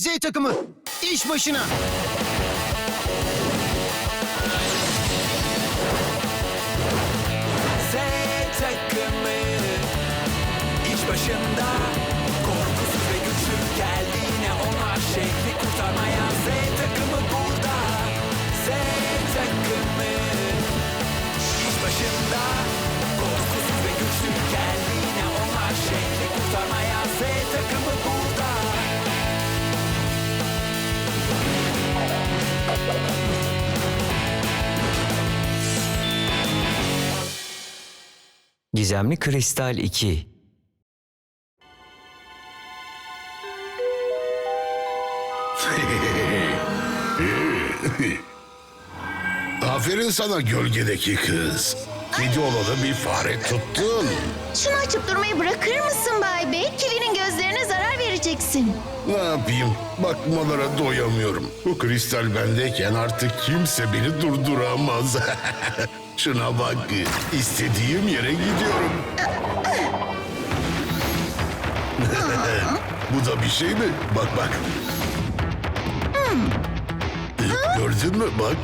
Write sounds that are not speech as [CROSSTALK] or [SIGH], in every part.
Z takımı. İş başına. Z takımı. İş başında. Korkusuz ve güçlü geldiğine onlar şehri kurtarmaya Z takımı burada. Z takımı. İş başında Gizemli Kristal 2 [LAUGHS] Aferin sana gölgedeki kız. Kedi olalı bir fare tuttun. Şunu açıp durmayı bırakır mısın Bay Bey? Kilinin gözlerine zarar vereceksin. Ne yapayım? Bakmalara doyamıyorum. Bu kristal bendeyken artık kimse beni durduramaz. [LAUGHS] Şuna bak. İstediğim yere gidiyorum. [LAUGHS] Bu da bir şey mi? Bak bak. Gördün mü? Bak.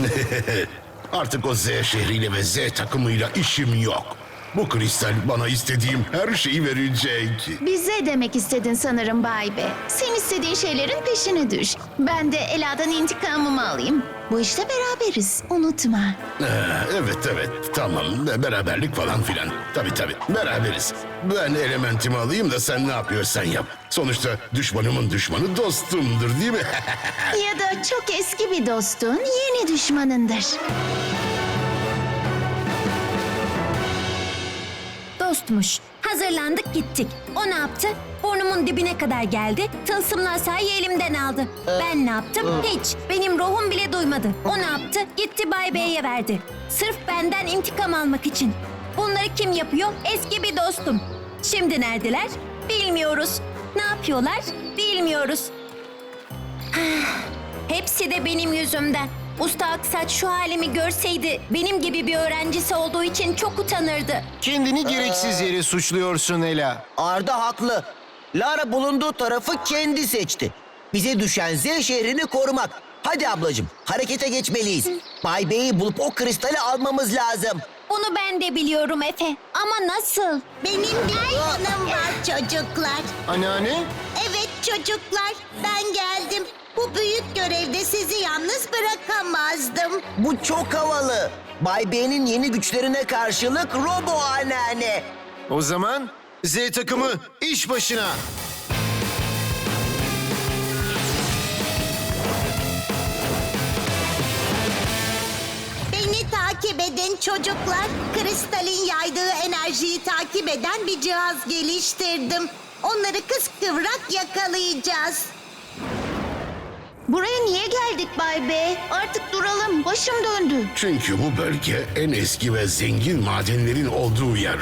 [LAUGHS] Artık o Z şehriyle ve Z takımıyla işim yok. Bu kristal bana istediğim her şeyi verecek. Bize demek istedin sanırım Bay Bey. Sen istediğin şeylerin peşine düş. Ben de Ela'dan intikamımı alayım. Bu işte beraberiz. Unutma. Ee, evet evet tamam beraberlik falan filan. Tabii tabii beraberiz. Ben elementimi alayım da sen ne yapıyorsan yap. Sonuçta düşmanımın düşmanı dostumdur değil mi? [LAUGHS] Ya da çok eski bir dostun yeni düşmanındır. Dostmuş. Hazırlandık gittik. O ne yaptı? Burnumun dibine kadar geldi. Tılsımlı asayı elimden aldı. Ben ne yaptım? Hiç. Benim ruhum bile duymadı. O ne yaptı? Gitti Bay Bey'e verdi. Sırf benden intikam almak için. Bunları kim yapıyor? Eski bir dostum. Şimdi neredeler? Bilmiyoruz. Ne yapıyorlar? Bilmiyoruz. Hepsi de benim yüzümden. Usta Aksaç şu halimi görseydi benim gibi bir öğrencisi olduğu için çok utanırdı. Kendini gereksiz yere suçluyorsun Ela. Arda haklı. Lara bulunduğu tarafı kendi seçti. Bize düşen Z şehrini korumak. Hadi ablacığım harekete geçmeliyiz. Bay Bey'i bulup o kristali almamız lazım. Bunu ben de biliyorum Efe. Ama nasıl? Benim bir planım var çocuklar. Anneanne? Evet çocuklar, ben geldim. Bu büyük görevde sizi yalnız bırakamazdım. Bu çok havalı. Bay Bey'in yeni güçlerine karşılık Robo anneanne. O zaman Z takımı iş başına. Beni takip edin çocuklar. Kristalin yaydığı enerjiyi takip eden bir cihaz geliştirdim. Onları kıskıvrak yakalayacağız. Buraya niye geldik Bay Bey? Artık duralım. Başım döndü. Çünkü bu bölge en eski ve zengin madenlerin olduğu yer.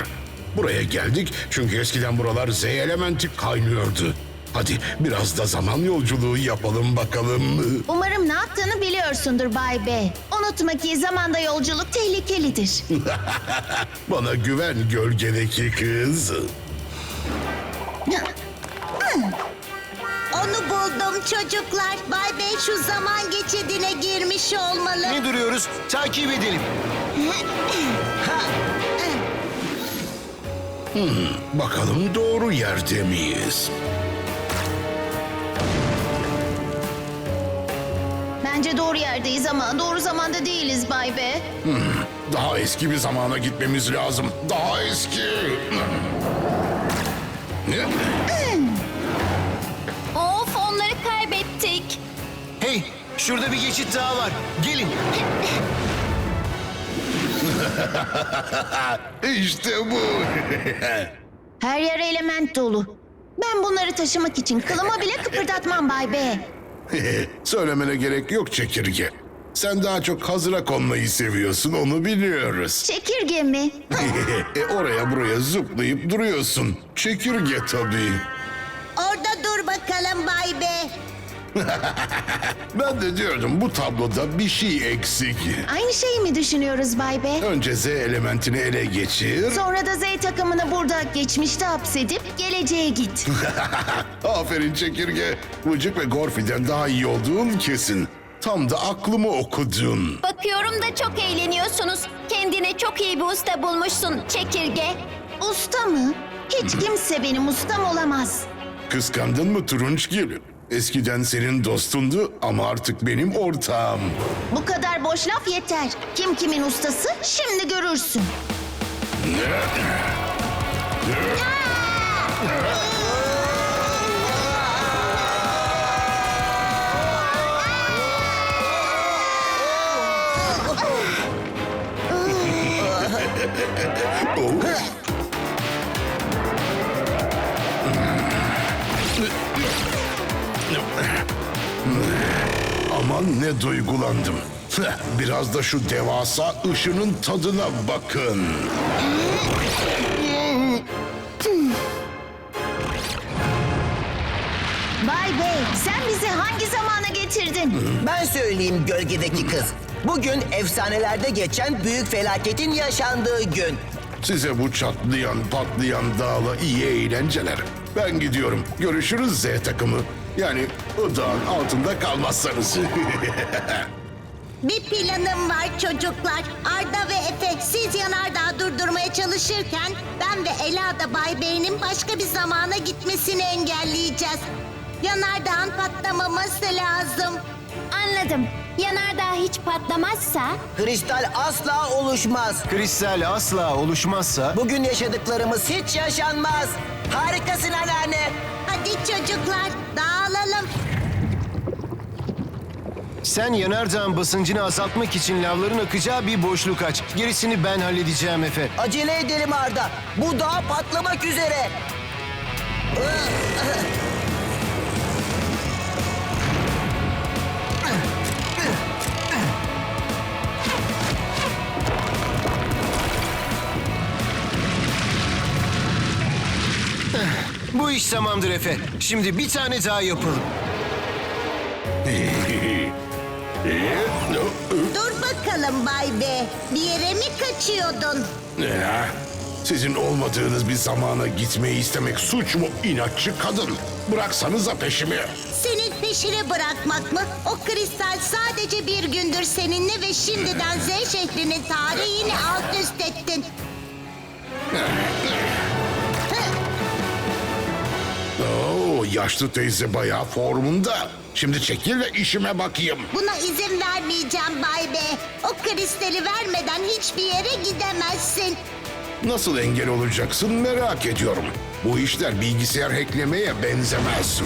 Buraya geldik çünkü eskiden buralar Z elementi kaynıyordu. Hadi biraz da zaman yolculuğu yapalım bakalım. Umarım ne yaptığını biliyorsundur Bay Bey. Unutma ki zamanda yolculuk tehlikelidir. [LAUGHS] Bana güven gölgedeki kız. [LAUGHS] Buldum çocuklar. Bay Bey şu zaman geçidine girmiş olmalı. Ne duruyoruz? Takip edelim. Bakalım doğru yerde miyiz? Bence doğru yerdeyiz ama doğru zamanda değiliz Bay Bey. Daha eski bir zamana gitmemiz lazım. Daha eski. Ne? Şurada bir geçit daha var. Gelin. [LAUGHS] İşte bu. [LAUGHS] Her yer element dolu. Ben bunları taşımak için kılımı bile kıpırdatmam Bay Bey. [LAUGHS] Söylemene gerek yok çekirge. Sen daha çok hazıra konmayı seviyorsun onu biliyoruz. Çekirge mi? e oraya buraya zıplayıp duruyorsun. Çekirge tabii. Orada dur bakalım Bay. [LAUGHS] Ben de diyordum bu tabloda bir şey eksik. Aynı şeyi mi düşünüyoruz Bay Bey? Önce Z elementini ele geçir. Sonra da Z takımını burada geçmişte hapsedip geleceğe git. [LAUGHS] Aferin çekirge. Vıcık ve Gorfi'den daha iyi olduğun kesin. Tam da aklımı okudun. Bakıyorum da çok eğleniyorsunuz. Kendine çok iyi bir usta bulmuşsun çekirge. Usta mı? Hiç [LAUGHS] kimse benim ustam olamaz. Kıskandın mı Turunçgil? Eskiden senin dostundu ama artık benim ortağım. Bu kadar boş laf yeter. Kim kimin ustası şimdi görürsün. Aman ne duygulandım. [LAUGHS] Biraz da şu devasa ışının tadına bakın. Bay Bey sen bizi hangi zamana getirdin? Ben söyleyeyim gölgedeki kız. Bugün efsanelerde geçen büyük felaketin yaşandığı gün. Size bu çatlayan patlayan dağla iyi eğlenceler. Ben gidiyorum. Görüşürüz Z takımı. Yani o dağın altında kalmazsanız. [LAUGHS] Bir planım var çocuklar. Arda ve Efe siz yanardağı durdurmaya çalışırken ben ve Ela da Bay Bey'in başka bir zamana gitmesini engelleyeceğiz. Yanardağın patlamaması lazım. Anladım. Yanardağ hiç patlamazsa Kristal asla oluşmaz. Kristal asla oluşmazsa Bugün yaşadıklarımız hiç yaşanmaz. Harikasın anneanne. Hadi çocuklar dağılalım. sen yanardağın basıncını azaltmak için lavların akacağı bir boşluk aç. Gerisini ben halledeceğim Efe. Acele edelim Arda. Bu dağ patlamak üzere. Bu iş tamamdır Efe. Şimdi bir tane daha yapalım. Dur bakalım Bay B. Bir yere mi kaçıyordun? Ya, Sizin olmadığınız bir zamana gitmeyi istemek suç mu inatçı kadın? Bıraksanıza peşimi. Senin peşini bırakmak mı? O kristal sadece bir gündür seninle ve şimdiden Z şehrinin tarihini alt üst ettin. Yaşlı teyze bayağı formunda. Şimdi çekil ve işime bakayım. Buna izin vermeyeceğim Bay B. O kristali vermeden hiçbir yere gidemezsin. Nasıl engel olacaksın merak ediyorum. Bu işler bilgisayar hacklemeye benzemez.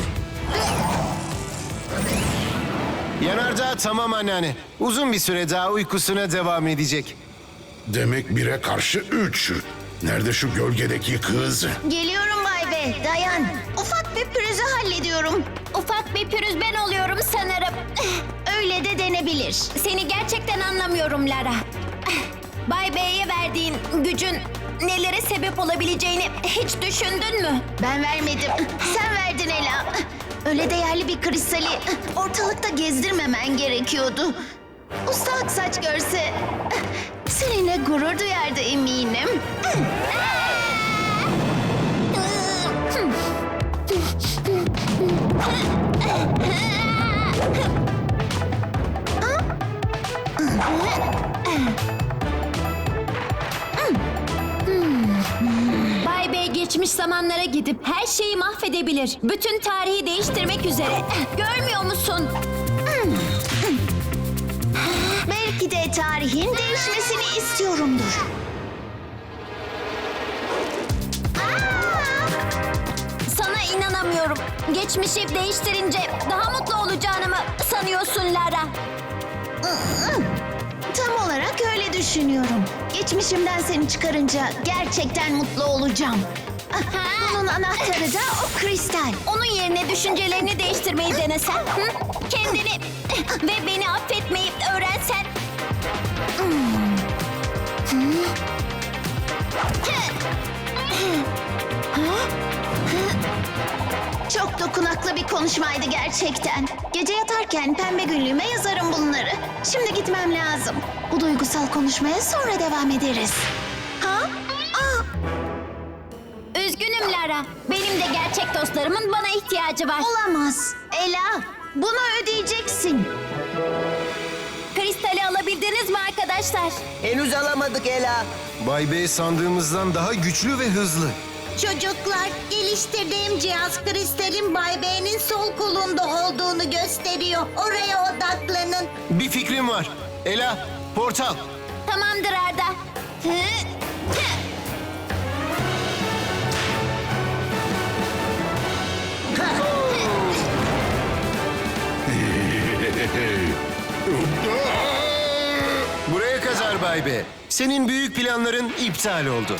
Yanardağ tamam anneanne. Uzun bir süre daha uykusuna devam edecek. Demek bire karşı üç. Nerede şu gölgedeki kız? Geliyorum Dayan. Ufak bir pürüzü hallediyorum. ufak bir pürüz ben oluyorum sanırım. [LAUGHS] Öyle de denebilir. Seni gerçekten anlamıyorum Lara. Bay B'ye verdiğin gücün nelere sebep olabileceğini hiç düşündün mü? Ben vermedim. Sen verdin Ela. Öyle değerli bir kristali ortalıkta gezdirmemen gerekiyordu. Usta Aksaç görse seninle gurur duyardı eminim. [LAUGHS] Bay Bey geçmiş zamanlara gidip her şeyi mahvedebilir. Bütün tarihi değiştirmek üzere. Görmüyor musun? Belki de tarihin değişmesini istiyorumdur. İnanamıyorum. Geçmişi değiştirince daha mutlu olacağını mı sanıyorsun Lara? Tam olarak öyle düşünüyorum. Geçmişimden seni çıkarınca gerçekten mutlu olacağım. Bunun anahtarı da o kristal. Onun yerine düşüncelerini değiştirmeyi denesen, hı? kendini ve beni affetmeyi öğrensen. Çok dokunaklı bir konuşmaydı gerçekten. Gece yatarken pembe günlüğüme yazarım bunları. Şimdi gitmem lazım. Bu duygusal konuşmaya sonra devam ederiz. Ha? Aa, Üzgünüm Lara. Benim de gerçek dostlarımın bana ihtiyacı var. Olamaz. Ela, bunu ödeyeceksin. Kristali alabildiniz mi arkadaşlar? Henüz alamadık Ela. Bay Bey sandığımızdan daha güçlü ve hızlı. Çocuklar, geliştirdiğim cihaz kristalin Bay B'nin sol kolunda olduğunu gösteriyor. Oraya odaklanın. Bir fikrim var. Ela, portal. Tamamdır Arda. Hı, hı. Buraya kadar Bay Bey. Senin büyük planların iptal oldu.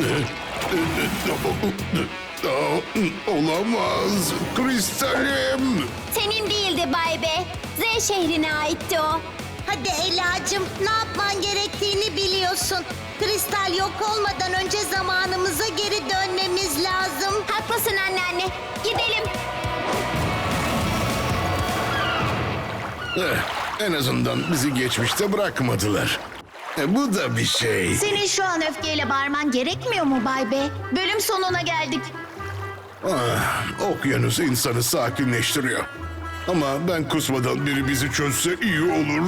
[LAUGHS] Olamaz. Kristalim. Senin değildi Bay B. Z şehrine aitti o. Hadi Ela'cığım, ne yapman gerektiğini biliyorsun. Kristal yok olmadan önce zamanımıza geri dönmemiz lazım. Haklısın anneanne. Gidelim. Eh, en azından bizi geçmişte bırakmadılar. E, bu da bir şey. Senin şu an öfkeyle bağırman gerekmiyor mu Bay B? Bölüm sonuna geldik. Ah, okyanus insanı sakinleştiriyor. Ama ben kusmadan biri bizi çözse iyi olur.